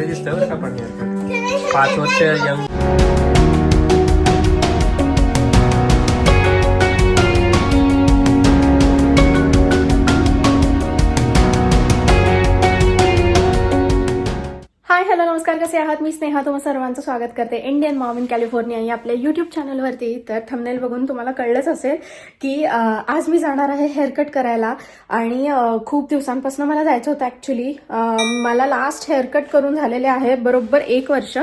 भारी दिसतंय बरं का मी स्नेहा तुम्हा सर्वांचं स्वागत करते. इंडियन मॉम इन कॅलिफोर्निया या आपल्या युट्यूब चॅनलवरती तर थंबनेल बघून तुम्हाला कळलंच असेल की आज मी जाणार आहे हेअरकट करायला आणि खूप दिवसांपासून मला जायचं होतं ॲक्च्युली मला लास्ट हेअरकट करून झालेले आहे बरोबर एक वर्ष.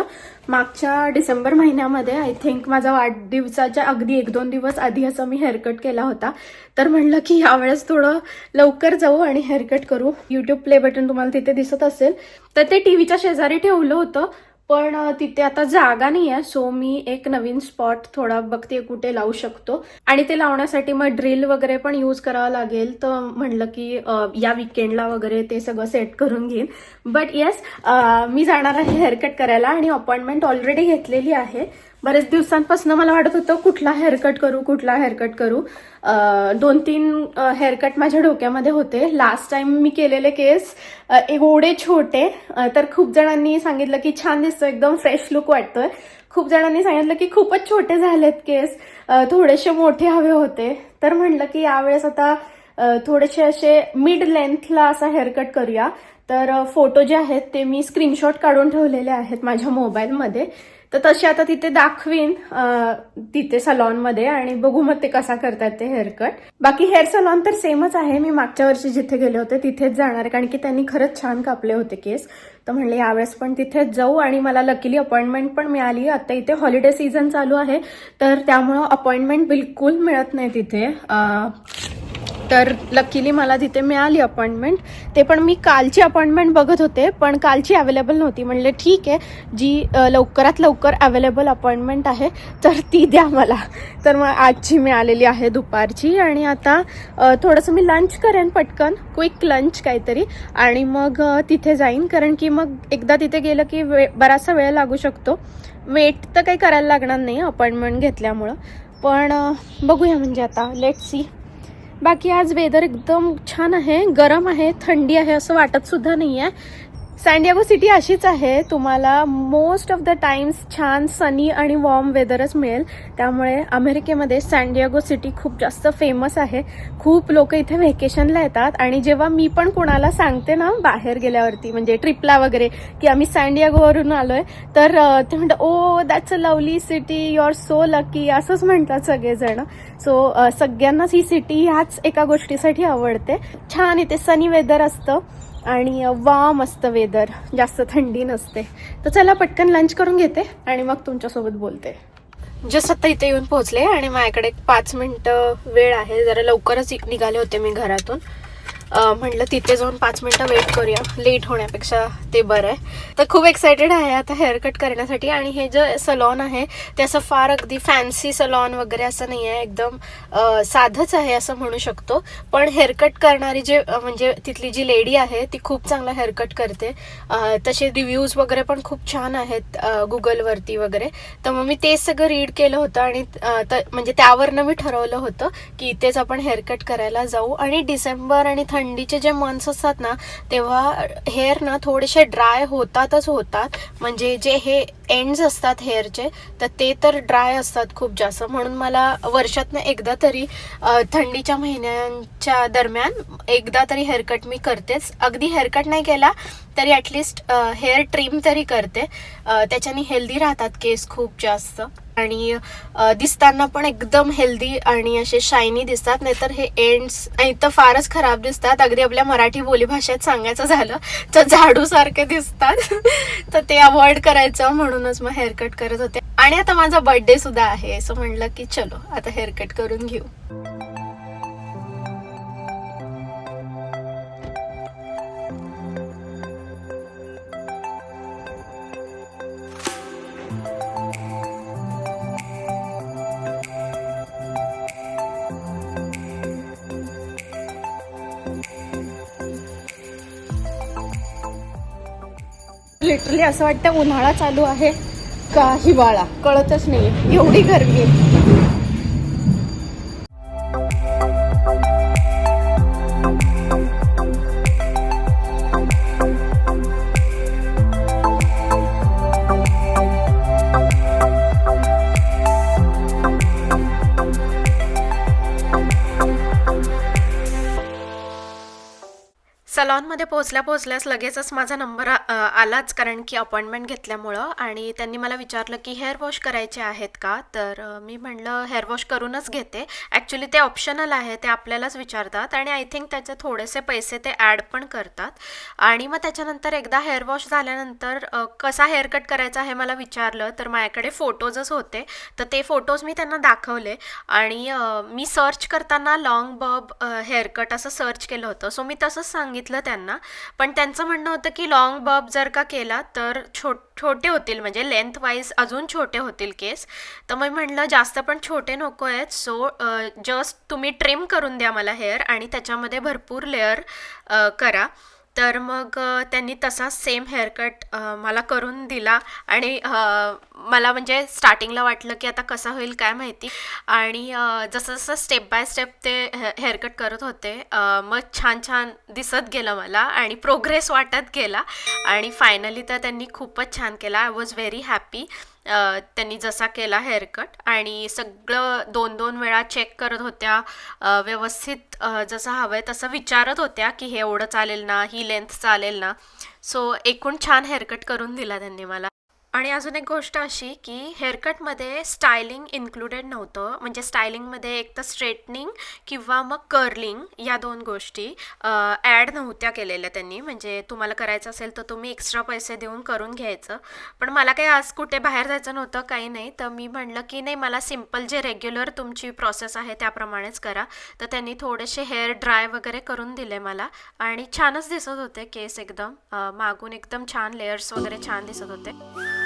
मागच्या डिसेंबर महिन्यामध्ये आय थिंक माझा वाढदिवसाच्या अगदी एक दोन दिवस आधी असं मी हेअरकट केला होता. तर म्हणलं की यावेळेस थोडं लवकर जाऊ आणि हेअरकट करू. युट्यूब प्ले बटन तुम्हाला तिथे दिसत असेल. तर ते टीव्हीच्या शेजारी ठेवलं होतं. पण तिथे आता जागा नाही आहे सो मी एक नवीन स्पॉट थोडा बघते कुठे लावू शकतो. आणि ते लावण्यासाठी मग ड्रिल वगैरे पण यूज करावं लागेल. तर म्हणलं की या विकेंडला वगैरे ते सगळं सेट करून घेईन. बट येस मी जाणार आहे हेअरकट करायला आणि अपॉइंटमेंट ऑलरेडी घेतलेली आहे. बरेच दिवसांपासून मला वाटत होतं कुठला हेअरकट करू कुठला हेअरकट करू. दोन तीन हेअरकट माझ्या डोक्यामध्ये होते. लास्ट टाइम मी केलेले केस एवढे छोटे तर खूप जणांनी सांगितलं की छान दिसतो एकदम फ्रेश लुक वाटतोय. खूप जणांनी सांगितलं की खूपच छोटे झालेत केस थोडेसे मोठे हवे होते. तर म्हणलं की यावेळेस आता थोडेसे असे मिड लेंथला असा हेअरकट करूया. तर फोटो जे आहेत ते मी स्क्रीनशॉट काढून ठेवलेले आहेत माझ्या मोबाईलमध्ये तर तसे आता तिथे दाखवीन तिथे सलॉनमध्ये आणि बघू मग ते कसा करतात ते हेअरकट. बाकी हेअर सलॉन तर सेमच आहे. मी मागच्या वर्षी जिथे गेले होते तिथेच जाणार कारण की त्यांनी खरंच छान कापले होते केस. तर म्हणले यावेळेस पण तिथेच जाऊ आणि मला लकीली अपॉइंटमेंट पण मिळाली. आता इथे हॉलिडे सीझन चालू आहे. तर त्यामुळं अपॉइंटमेंट बिलकुल मिळत नाही तिथे. तर लकीली मला तिथे मिळाली अपॉइंटमेंट ते पण मी कालची अपॉइंटमेंट बघत होते पण कालची अवेलेबल नव्हती. म्हणले ठीक आहे जी लवकरात लवकर अवेलेबल अपॉइंटमेंट आहे तर ती द्या मला. तर मग आजची मिळालेली आहे दुपारची आणि आता थोडंसं मी लंच करेन पटकन क्विक लंच काहीतरी. आणि मग तिथे जाईन. कारण की मग एकदा तिथे गेलं की वे बराचसा वेळ लागू शकतो. वेट तर काही करायला लागणार नाही अपॉइंटमेंट घेतल्यामुळं. पण बघूया म्हणजे आता. लेट सी बाकी आज वेदर एकदम छान आहे गरम आहे थंडी आहे असं वाटत सुद्धा नाही आहे सॅन्डियागो सिटी अशीच आहे. तुम्हाला मोस्ट ऑफ द टाइम्स छान सनी आणि वॉर्म वेदरच मिळेल. त्यामुळे अमेरिकेमध्ये सॅन्डियागो सिटी खूप जास्त फेमस आहे. खूप लोक इथे व्हेकेशनला येतात. आणि जेव्हा मी पण कुणाला सांगते ना बाहेर गेल्यावरती म्हणजे ट्रिपला वगैरे की आम्ही सॅन्डियागोवरून आलोय तर ते म्हणतात ओ that's a lovely city you are so lucky असंच म्हणतात सगळेजण. सो सगळ्यांनाच ही सिटी ह्याच एका गोष्टीसाठी आवडते. छान इथे सनी वेदर असतं. आणि वाम असतं वेदर. जास्त थंडी नसते. तर चला पटकन लंच करून घेते आणि मग तुमच्यासोबत बोलते. जस्ट आता इथे येऊन पोहोचले आणि माझ्याकडे एक पाच मिनिटं वेळ आहे. जरा लवकरच निघाले होते मी घरातून. म्हटलं तिथे जाऊन पाच मिनटं वेट करूया. लेट होण्यापेक्षा ते बरं आहे. तर खूप एक्सायटेड आहे आता हेअरकट करण्यासाठी. आणि हे जे सलॉन आहे ते असं फार अगदी फॅन्सी सलॉन वगैरे असं नाही आहे एकदम साधंच आहे असं म्हणू शकतो. पण हेअरकट करणारी जे म्हणजे तिथली जी लेडी आहे ती खूप चांगला हेअरकट करते. तसे रिव्ह्यूज वगैरे पण खूप छान आहेत गुगलवरती वगैरे. तर मग मी तेच सगळं रीड केलं होतं आणि म्हणजे त्यावरनं मी ठरवलं होतं की इथेच आपण हेअरकट करायला जाऊ. आणि डिसेंबर आणि थंडीचे जे मंथ्स असतात ना तेव्हा हेअर ना थोडेसे ड्राय होतातच होतात. म्हणजे जे हे एंड्स असतात हेअरचे तर ते तर ड्राय असतात खूप जास्त. म्हणून मला वर्षातनं एकदा तरी थंडीच्या महिन्यांच्या दरम्यान एकदा तरी हेअरकट मी करतेच. अगदी हेअरकट नाही केला तरी ॲटलिस्ट हेअर ट्रिम तरी करते. त्याच्याने हेल्दी राहतात केस खूप जास्त. आणि दिसताना पण एकदम हेल्दी आणि असे शायनी दिसतात. नाहीतर हे एंड्स तर फारच खराब दिसतात. अगदी आपल्या मराठी बोलीभाषेत सांगायचं झालं तर झाडू सारखे दिसतात. तर ते अवॉइड करायचं म्हणूनच मग हेअरकट करत होते. आणि आता माझा बर्थडे सुद्धा आहे. असं म्हणलं की चलो आता हेअरकट करून घेऊ. असं वाटतं उन्हाळा चालू आहे. का हिवाळा कळतच नाही एवढी गरमी आहे. सलॉनमध्ये पोहोचल्या पोहोचल्यास लगेचच माझा नंबर आ- आलाच कारण की अपॉइंटमेंट घेतल्यामुळं. आणि त्यांनी मला विचारलं की हेअर वॉश करायचे आहेत का? तर मी म्हणलं हेअर वॉश करूनच घेते. ॲक्च्युली ते ऑप्शनल आहे ते आपल्यालाच विचारतात आणि आय थिंक त्याचे थोडेसे पैसे ते ॲड पण करतात. आणि मग त्याच्यानंतर एकदा हेअर वॉश झाल्यानंतर कसा हेअर कट करायचा हे मला विचारलं. तर माझ्याकडे फोटोजच होते. तर ते फोटोज मी त्यांना दाखवले. आणि मी सर्च करताना लॉंग बब हेअर कट असं सर्च केलं होतं. सो मी तसंच सांगितलं. त्यांना. पण त्यांचं म्हणणं होतं की लॉंग बॉब जर का केला तर छो छोटे होतील. म्हणजे लेंथ वाईज अजून छोटे होतील केस. तर मी म्हणलं जास्त पण छोटे नको आहेत. सो जस्ट तुम्ही ट्रिम करून द्या मला हेअर आणि त्याच्यामध्ये भरपूर लेअर करा. तर मग त्यांनी तसा सेम हेअरकट मला करून दिला आणि मला म्हणजे स्टार्टिंगला वाटलं की आता कसा होईल काय माहिती. आणि जसं जसं स्टेप बाय स्टेप ते हे हेअरकट करत होते मग छान छान दिसत गेलं मला आणि प्रोग्रेस वाटत गेला. आणि फायनली तर त्यांनी खूपच छान केला. आय वॉज व्हेरी हॅपी त्यांनी जसा केला हेअरकट आणि सगळं दोन दोन वेळा चेक करत होत्या. व्यवस्थित जसं हवं आहे तसं विचारत होत्या की हे एवढं चालेल ना ही लेंथ चालेल ना. सो एकूण छान हेअरकट करून दिला त्यांनी मला. आणि अजून एक गोष्ट अशी की हेअरकटमध्ये स्टायलिंग इन्क्लुडेड नव्हतं. म्हणजे स्टायलिंगमध्ये एक तर स्ट्रेटनिंग किंवा मग कर्लिंग या दोन गोष्टी ॲड नव्हत्या केलेल्या त्यांनी. म्हणजे तुम्हाला करायचं असेल तर तुम्ही एक्स्ट्रा पैसे देऊन करून घ्यायचं. पण मला काही आज कुठे बाहेर जायचं नव्हतं काही नाही. तर मी म्हणलं की नाही मला सिंपल जे रेग्युलर तुमची प्रोसेस आहे त्याप्रमाणेच करा. तर त्यांनी थोडेसे हेअर ड्राय वगैरे करून दिले मला. आणि छानच दिसत होते केस एकदम. मागून एकदम छान लेयर्स वगैरे छान दिसत होते.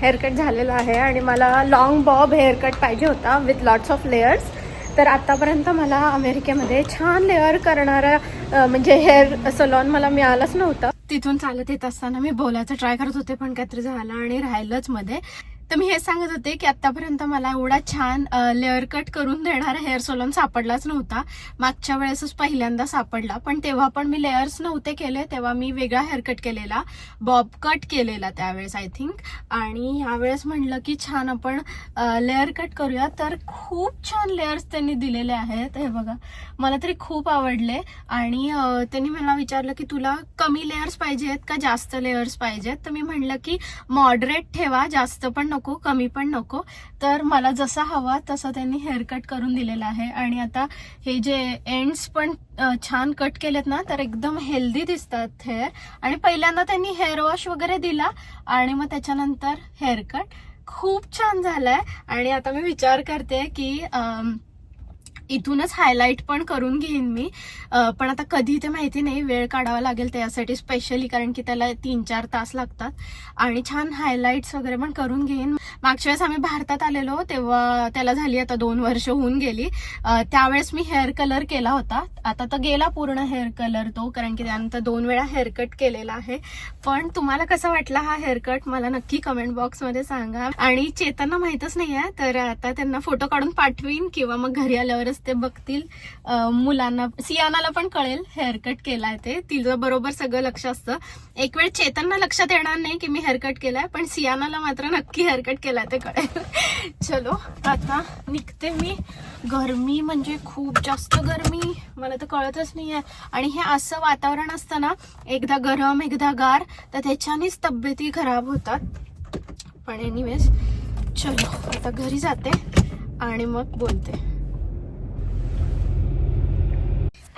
हेअरकट झालेला आहे आणि मला लॉंग बॉब हेअरकट पाहिजे होता विथ लॉट्स ऑफ लेयर्स तर आत्तापर्यंत मला अमेरिकेमध्ये छान लेअर करणारा म्हणजे हेअर सलॉन मला मिळालंच नव्हतं. तिथून चालत येत असताना मी बोलायचं ट्राय करत होते पण काहीतरी झालं आणि राहिलंच मध्ये. तर मी हे सांगत होते की आतापर्यंत मला एवढा छान लेअर कट करून देणारा हेअर सलून सापडलाच नव्हता. मागच्या वेळेसच पहिल्यांदा सापडला. पण तेव्हा पण मी लेअर्स नव्हते केले तेव्हा मी वेगळा हेअर कट केलेला. बॉब कट केलेला त्यावेळेस आय थिंक आणि ह्यावेळेस म्हणलं की छान आपण लेअर कट करूया. तर खूप छान लेअर्स त्यांनी दिलेले आहेत. हे बघा मला तरी खूप आवडले. आणि त्यांनी मला विचारलं की तुला कमी लेअर्स पाहिजेत का जास्त लेअर्स पाहिजेत? तर मी म्हणलं की मॉडरेट ठेवा जास्त पण नको कमी पण नको. तर मला जसा हवा तसा त्यांनी हेअर कट करून दिलेला आहे. आणि आता हे जे एंड्स पण छान कट केलेत ना तर एकदम हेल्दी दिसतात हेअर आणि पहिल्यांदा त्यांनी हेअर वॉश वगैरे दिला आणि मग त्याच्यानंतर हेअर कट खूप छान झालाय. आणि आता मी विचार करते की इथूनच हायलाईट पण करून घेईन मी. पण आता कधी ते माहिती नाही वेळ काढावा लागेल त्यासाठी स्पेशली कारण की त्याला तीन चार तास लागतात. आणि छान हायलाईट्स वगैरे पण करून घेईन. मागच्या वेळेस आम्ही भारतात आलेलो तेव्हा त्याला झाली आता दोन वर्ष होऊन गेली. त्यावेळेस मी हेअर कलर केला होता. आता तर गेला पूर्ण हेअर कलर तो कारण की त्यानंतर दोन वेळा हेअरकट केलेला आहे. पण तुम्हाला कसा वाटला हा हेअरकट मला नक्की कमेंट बॉक्समध्ये सांगा. आणि चेतना माहीतच नाही आहे तर आता त्यांना फोटो काढून पाठवीन किंवा मग घरी आल्यावरच ते बघतील. मुलांना सियानाला पण कळेल हेअरकट केलाय ते. तिचं बरोबर सगळं लक्ष असतं. एक वेळ चेतनना लक्षात येणार नाही की मी हेअरकट केलाय पण सियानाला मात्र नक्की हेअरकट केलाय ते कळेल. चलो आता निघते मी. गरमी म्हणजे खूप जास्त गरमी. मला तर कळतच नाहीये. आणि हे असं वातावरण असतं ना एकदा गरम एकदा गार तर त्याच्यानेच तब्येती खराब होतात. पण एनिवेज चलो आता घरी जाते आणि मग बोलते.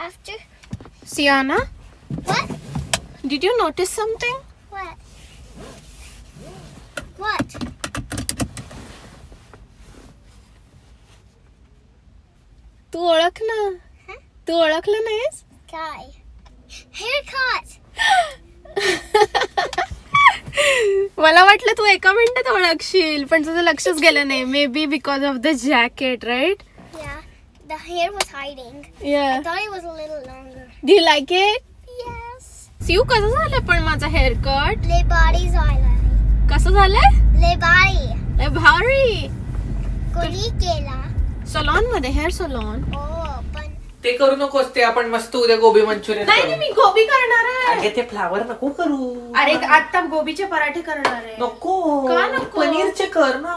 After सियाना what? Did you notice something What? What? तू ओळख ना तू ओळखलं नाहीस Guy. Haircut. मला वाटलं तू एका मिनिटात ओळखशील पण तुझं लक्षच गेलं नाही maybe because of the jacket right. The hair was hiding. I Yeah. thought it was a little longer. Do you like it? Yes. सिऊ कसं झालं पण माझा hair cut Le body's eyeliner. कसं झालंय Le body. लय भारी Koli kela. सलॉनमध्ये हेअर सलॉन Oh, पण ते करू नकोस ते आपण मस्त उद्या गोबी मंचुरियन नाही नाही, मी गोबी करणार आहे अरे ते फ्लावर नको करू अरे आता गोबीचे पराठे करणार आहे नको का नको? पनीरचे कर ना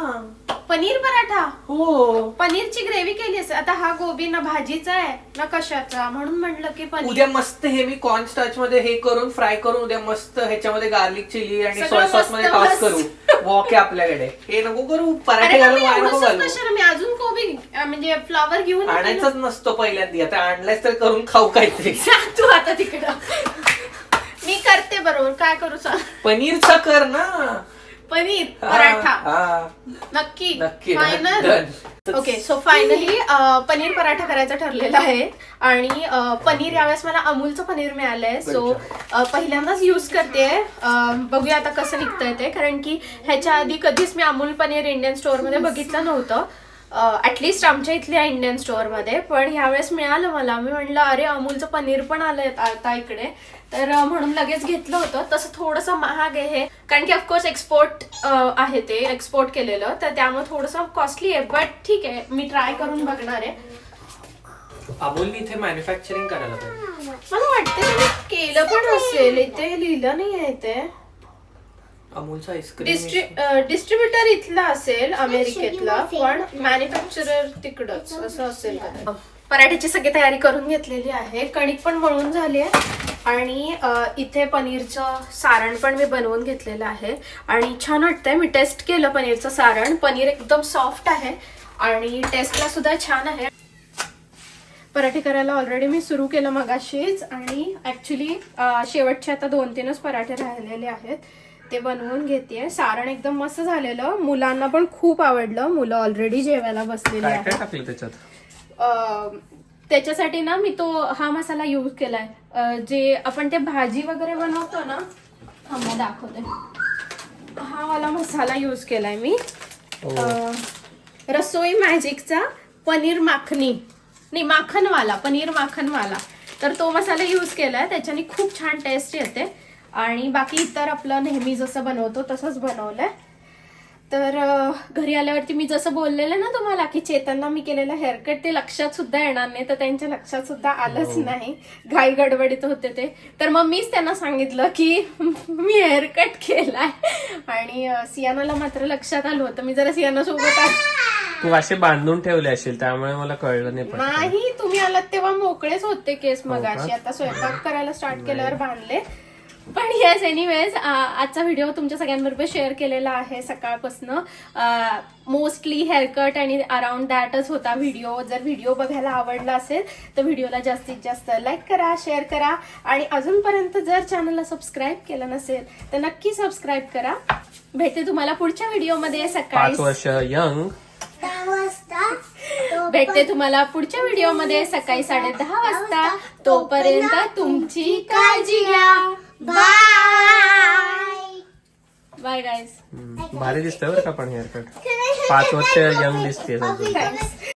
पनीर पराठा? हो. पनीरची ग्रेव्ही केली असेल. आता हा गोबी ना भाजीचा आहे ना कशाचा? म्हणून म्हणलं की पनीर. उद्या मस्त हे मी कॉर्न स्टार्च मध्ये हे करून फ्राय करून उद्या मस्त ह्याच्यामध्ये गार्लिक चिली आणि सगळं सोया सॉसमध्ये टॉस. करू वॉक आहे आपल्याकडे. हे नको करू पराठे घालून वाया मी नको एवढंसंच घालू. कशाला मी अजून गोबी अं, म्हणजे फ्लावर घेऊन येते ना. आणायचंच नसतो पहिल्यांदा. आता आणलायच तर करून खाऊ काहीतरी. जा तू आता तिकडं. मी करते बरोबर. काय करू सांग? पनीरचा कर ना. पनीर पराठा. हा. नक्की. नक्की final done. Okay so finally paneer paratha करायचा ठरलेला आहे. आणि अ, पनीर यावेळेस मला अमूलचं पनीर मिळालंय. सो पहिल्यांदाच यूज करते. बघूया आता कसं निघतंय ते. कारण की ह्याच्या आधी कधीच मी अमूल पनीर इंडियन स्टोअरमध्ये बघितलं नव्हतं. ऍटलिस्ट आमच्या इथल्या इंडियन स्टोअरमध्ये पण ह्यावेळेस मिळालं मला. मी म्हणलं अरे अमूलचं पनीर पण आलंय आता इकडे. तर म्हणून लगेच घेतलं होतं. तसं थोडंसं महाग आहे हे. कारण की ऑफकोर्स एक्सपोर्ट आहे ते एक्सपोर्ट केलेलं. तर त्यामुळे थोडंसं कॉस्टली आहे. बट ठीक आहे. मी ट्राय करून बघणार आहे. अमोलनी इथे मॅन्युफॅक्चरिंग करायला पाहिजे मला वाटतं त्यांनी केलं पण असेल. इथे लिहिलं नाही आहे ते अमूलचं आईस्क्रीम डिस्ट्रीब्युटर इथला असेल अमेरिकेतला. पण मॅन्युफॅक्चरर तिकडच. असं असेल कदाचित. पराठ्याची सगळी तयारी करून घेतलेली आहे. कणिक पण मळून झाली आहे. आणि इथे पनीरचं सारण पण मी बनवून घेतलेलं आहे. आणि छान वाटतंय. मी टेस्ट केलं पनीरचं सारण. पनीर एकदम सॉफ्ट आहे आणि टेस्टला सुद्धा छान आहे. पराठे करायला ऑलरेडी मी सुरू केलं मगाशीच आणि ऍक्च्युली शेवटचे आता दोन तीनच पराठे राहिलेले आहेत. ते बनवून घेते सारण एकदम मस्त झालेलं. मुलांना पण खूप आवडलं. मुलं ऑलरेडी जेवायला बसलेली आहेत. त्याच्यासाठी ना मी तो हा मसाला यूज केलाय. जे आपण ते भाजी वगैरे बनवतो ना थांबा दाखवते. हा वाला मसाला यूज केलाय मी. हो. रसोई मॅजिकचा पनीर माखनी. नाही माखनवाला पनीर माखनवाला. तर तो मसाला यूज केलाय. त्याच्याने खूप छान टेस्ट येते. आणि बाकी इतर आपलं नेहमी जसं बनवतो तसंच बनवलंय. तर घरी आल्यावरती मी जसं बोललेलं ना तुम्हाला की चेतनला मी केलेलं हेअरकट ते लक्षात सुद्धा येणार नाही. तर त्यांच्या लक्षात सुद्धा आलंच नाही. घाई गडबडीत होते ते. तर मग मीच त्यांना सांगितलं की मी हेअरकट केलाय. आणि सियानाला मात्र लक्षात आलं होतं. मी जरा सियाना सोबत तू असे बांधून ठेवले असेल त्यामुळे मला कळलं नाही. नाही तुम्ही आलात तेव्हा मोकळेच होते केस हो मगाशी का? आता स्वयंपाक करायला स्टार्ट केल्यावर बांधले. पण येस एनिवेज आजचा व्हिडिओ तुमच्या सगळ्यांबरोबर शेअर केलेला आहे सकाळपासनं. मोस्टली हेअरकट आणि अराउंड दॅटच होता व्हिडिओ जर व्हिडिओ बघायला आवडला असेल तर व्हिडिओला जास्तीत जास्त लाईक करा शेअर करा. आणि अजूनपर्यंत जर चॅनलला सबस्क्राईब केलं नसेल तर नक्की सबस्क्राईब करा. भेटते तुम्हाला पुढच्या व्हिडिओमध्ये सकाळी वर्ष यंग. भेटते तुम्हाला पुढच्या व्हिडिओमध्ये सकाळी साडे दहा वाजता. तोपर्यंत तुमची काळजी घ्या. Bye. बाय गाईज भारी दिसतोय बरं का पण हेअरकट पाच वर्ष यंग दिसते